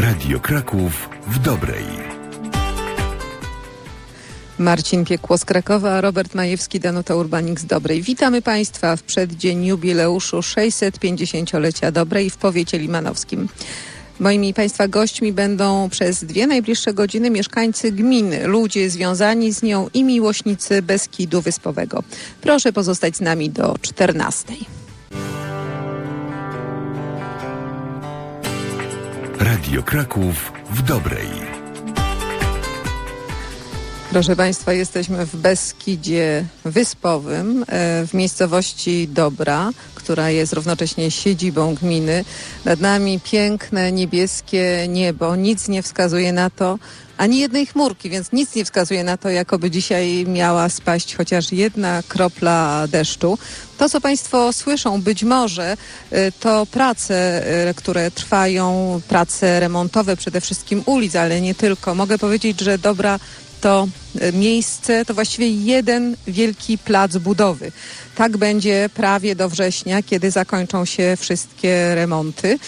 Radio Kraków w dobrej. Marcin Piekło z Krakowa, Robert Majewski, Danuta Urbanik z Dobrej. Witamy Państwa w przeddzień jubileuszu 650-lecia Dobrej w powiecie limanowskim. Moimi Państwa gośćmi będą przez dwie najbliższe godziny mieszkańcy gminy, ludzie związani z nią i miłośnicy Beskidu Wyspowego. Proszę pozostać z nami do 14. Radio Kraków w dobrej. Proszę Państwa, jesteśmy w Beskidzie Wyspowym, e, w miejscowości Dobra, która jest równocześnie siedzibą gminy. Nad nami piękne niebieskie niebo. Nic nie wskazuje na to, ani jednej chmurki, więc nic nie wskazuje na to, jakoby dzisiaj miała spaść chociaż jedna kropla deszczu. To, co Państwo słyszą, być może y, to prace, y, które trwają, prace remontowe przede wszystkim ulic, ale nie tylko. Mogę powiedzieć, że dobra to y, miejsce, to właściwie jeden wielki plac budowy. Tak będzie prawie do września, kiedy zakończą się wszystkie remonty.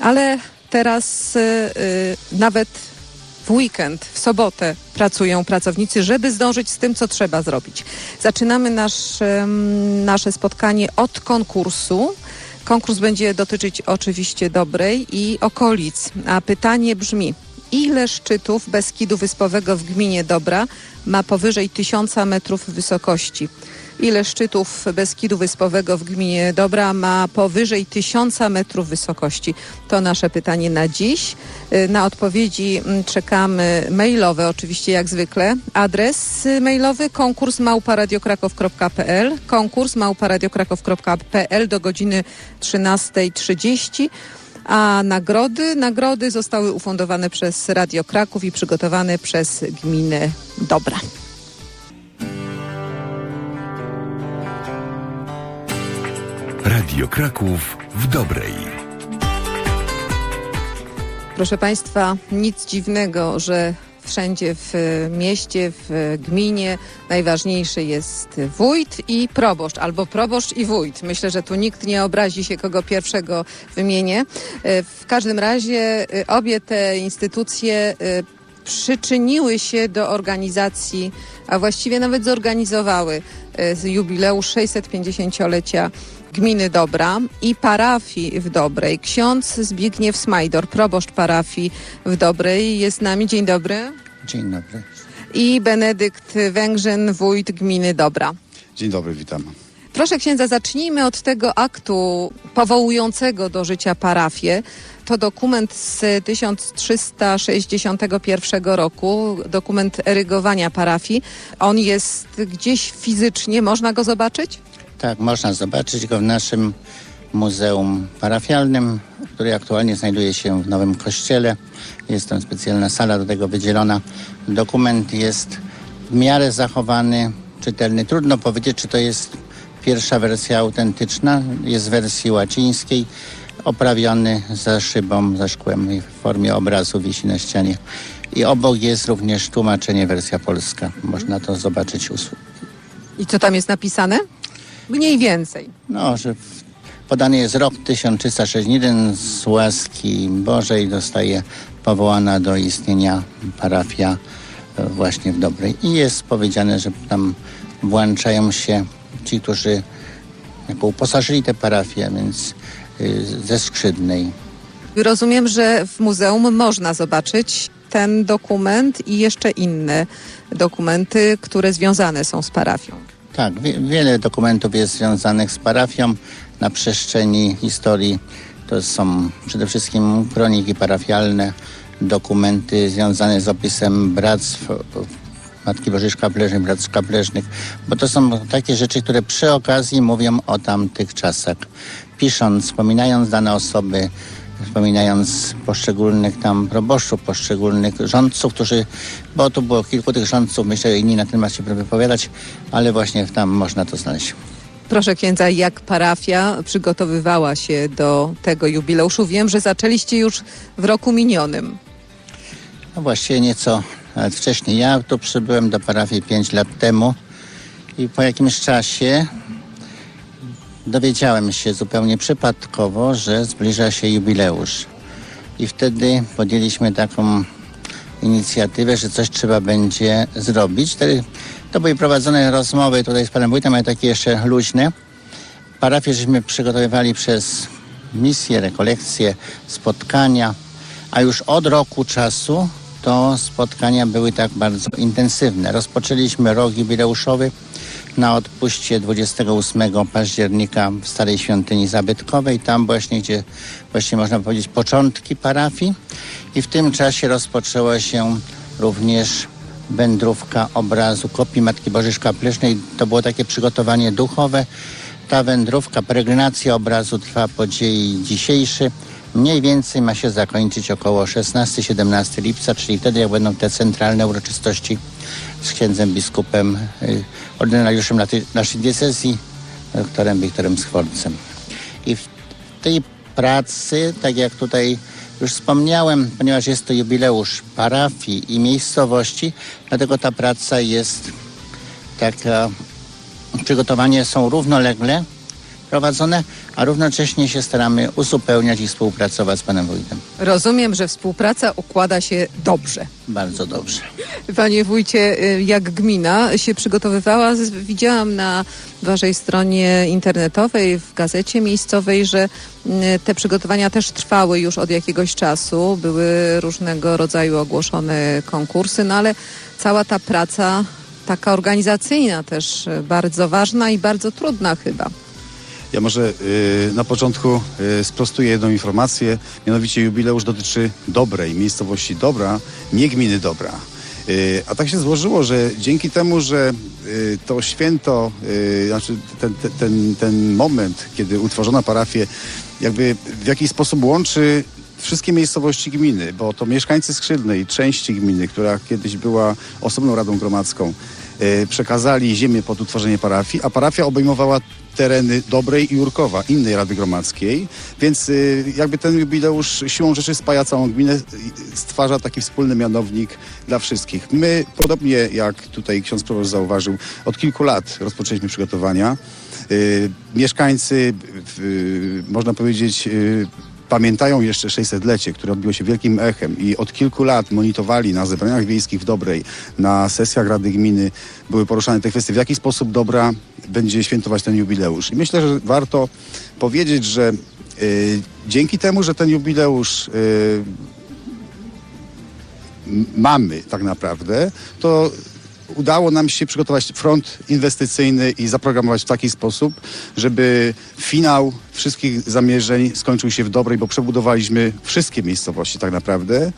Ale teraz y, y, nawet w weekend, w sobotę pracują pracownicy, żeby zdążyć z tym, co trzeba zrobić. Zaczynamy nasz, em, nasze spotkanie od konkursu. Konkurs będzie dotyczyć oczywiście Dobrej i okolic. A pytanie brzmi, ile szczytów Beskidu Wyspowego w gminie Dobra ma powyżej 1000 metrów wysokości? Ile szczytów Beskidu Wyspowego w gminie Dobra ma powyżej 1000 metrów wysokości? To nasze pytanie na dziś. Y, Na odpowiedzi mm, czekamy mailowe, oczywiście jak zwykle. Adres y, mailowy konkurs małparadiokrakow.pl konkurs małparadiokrakow.pl do godziny 13.30. A nagrody? Nagrody zostały ufundowane przez Radio Kraków i przygotowane przez gminę Dobra. Radio Kraków w dobrej. Proszę Państwa, nic dziwnego, że wszędzie w mieście, w gminie najważniejszy jest wójt i proboszcz, albo proboszcz i wójt. Myślę, że tu nikt nie obrazi się, kogo pierwszego wymienię. E, W każdym razie e, obie te instytucje e, przyczyniły się do organizacji, a właściwie nawet zorganizowały e, jubileusz 650-lecia gminy Dobra i parafii w Dobrej. Ksiądz Zbigniew Smajdor, proboszcz parafii w Dobrej jest z nami. Dzień dobry. Dzień dobry. I Benedykt Węgrzyn, wójt gminy Dobra. Dzień dobry, witam. Proszę księdza, zacznijmy od tego aktu powołującego do życia parafię. To dokument z 1361 roku, dokument erygowania parafii. On jest gdzieś fizycznie, można go zobaczyć? Tak, można zobaczyć go w naszym muzeum parafialnym, który aktualnie znajduje się w nowym kościele. Jest tam specjalna sala do tego wydzielona. Dokument jest w miarę zachowany, czytelny. Trudno powiedzieć, czy to jest pierwsza wersja autentyczna. Jest w wersji łacińskiej, oprawiony za szybą, za szkłem w formie obrazu wisi na ścianie. I obok jest również tłumaczenie, wersja polska. Można to zobaczyć, I co tam jest napisane? Mniej więcej. No, że w- podany jest rok 1361 z łaski Bożej zostaje powołana do istnienia parafia e, właśnie w Dobrej. I jest powiedziane, że tam włączają się ci, którzy jako uposażyli tę parafię, więc y, ze skrzydnej. Rozumiem, że w muzeum można zobaczyć ten dokument i jeszcze inne dokumenty, które związane są z parafią. Tak, wie, wiele dokumentów jest związanych z parafią na przestrzeni historii. To są przede wszystkim kroniki parafialne, dokumenty związane z opisem bractw Matki Bożej Szkapleżnych, Szkapleżnych, bo to są takie rzeczy, które przy okazji mówią o tamtych czasach. Pisząc, wspominając dane osoby, wspominając poszczególnych tam proboszczów, poszczególnych rządców, którzy, bo tu było kilku tych rządców, myślę, że inni na ten temat się wypowiadać, ale właśnie tam można to znaleźć. Proszę księdza, jak parafia przygotowywała się do tego jubileuszu? Wiem, że zaczęliście już w roku minionym. No właściwie nieco wcześniej. Ja tu przybyłem do parafii 5 lat temu i po jakimś czasie dowiedziałem się zupełnie przypadkowo, że zbliża się jubileusz. i wtedy podjęliśmy taką inicjatywę, że coś trzeba będzie zrobić. Wtedy to były prowadzone rozmowy tutaj z panem wójtem, ale takie jeszcze luźne. Parafię żeśmy przygotowywali przez misje, rekolekcje, spotkania, a już od roku czasu to spotkania były tak bardzo intensywne. Rozpoczęliśmy rok jubileuszowy na odpuście 28 października w Starej Świątyni Zabytkowej, tam właśnie, gdzie właśnie można powiedzieć początki parafii i w tym czasie rozpoczęła się również wędrówka obrazu kopii Matki Bożej Szkaplecznej. To było takie przygotowanie duchowe. Ta wędrówka, peregrinacja obrazu trwa po dzień dzisiejszy. Mniej więcej ma się zakończyć około 16-17 lipca, czyli wtedy jak będą te centralne uroczystości z księdzem biskupem, y, ordynariuszem naszej- diecezji, doktorem Wiktorem Schwarcem. I w tej pracy, tak jak tutaj już wspomniałem, ponieważ jest to jubileusz parafii i miejscowości, dlatego ta praca jest taka, przygotowania są równolegle prowadzone, a równocześnie się staramy uzupełniać i współpracować z panem wójtem. Rozumiem, że współpraca układa się dobrze. Bardzo dobrze. Panie wójcie, y, jak gmina się przygotowywała, widziałam na waszej stronie internetowej, w gazecie miejscowej, że y, te przygotowania też trwały już od jakiegoś czasu. Były różnego rodzaju ogłoszone konkursy, no ale cała ta praca taka organizacyjna też y, bardzo ważna i bardzo trudna chyba. Ja może y, na początku y, sprostuję jedną informację, mianowicie jubileusz dotyczy Dobrej, miejscowości Dobra, nie gminy Dobra. Y, a tak się złożyło, że dzięki temu, że to święto, znaczy ten, ten, ten, moment, kiedy utworzono parafię, jakby w jakiś sposób łączy wszystkie miejscowości gminy, bo to mieszkańcy Skrzydnej, części gminy, która kiedyś była osobną radą gromadzką, przekazali ziemię pod utworzenie parafii, a parafia obejmowała tereny Dobrej i Jurkowa, innej Rady Gromadzkiej, więc y, jakby ten jubileusz siłą rzeczy spaja całą gminę, stwarza taki wspólny mianownik dla wszystkich. My, podobnie jak tutaj ksiądz proboszcz zauważył, od kilku lat rozpoczęliśmy przygotowania. Y, mieszkańcy, y, można powiedzieć, pamiętają jeszcze 600-lecie, które odbiło się wielkim echem i od kilku lat monitorowali na zebraniach wiejskich w Dobrej, na sesjach Rady Gminy były poruszane te kwestie, w jaki sposób Dobra będzie świętować ten jubileusz. I myślę, że warto powiedzieć, że y, dzięki temu, że ten jubileusz y, mamy tak naprawdę, to udało nam się przygotować front inwestycyjny i zaprogramować w taki sposób, żeby finał wszystkich zamierzeń skończył się w dobrej, bo przebudowaliśmy wszystkie miejscowości tak naprawdę yy,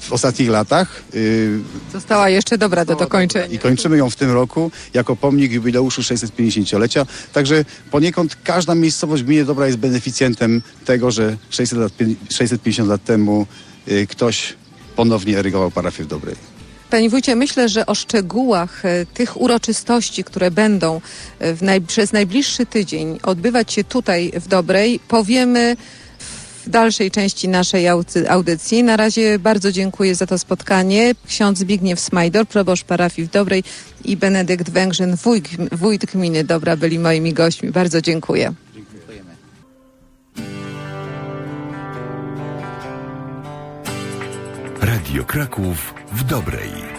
w ostatnich latach. Yy, Została jeszcze dobra do dokończenia. i kończymy ją w tym roku jako pomnik jubileuszu 650-lecia. Także poniekąd każda miejscowość w gminie Dobra jest beneficjentem tego, że 600 lat, 650 lat temu y, ktoś ponownie erygował parafię w Dobrej. Panie wójcie, myślę, że o szczegółach e, tych uroczystości, które będą e, naj, przez najbliższy tydzień odbywać się tutaj w Dobrej, powiemy w dalszej części naszej audy- audycji. Na razie bardzo dziękuję za to spotkanie. Ksiądz Zbigniew Smajdor, proboszcz parafii w Dobrej i Benedykt Węgrzyn, wójt, wójt gminy Dobra byli moimi gośćmi. Bardzo dziękuję. Radio Kraków w dobrej.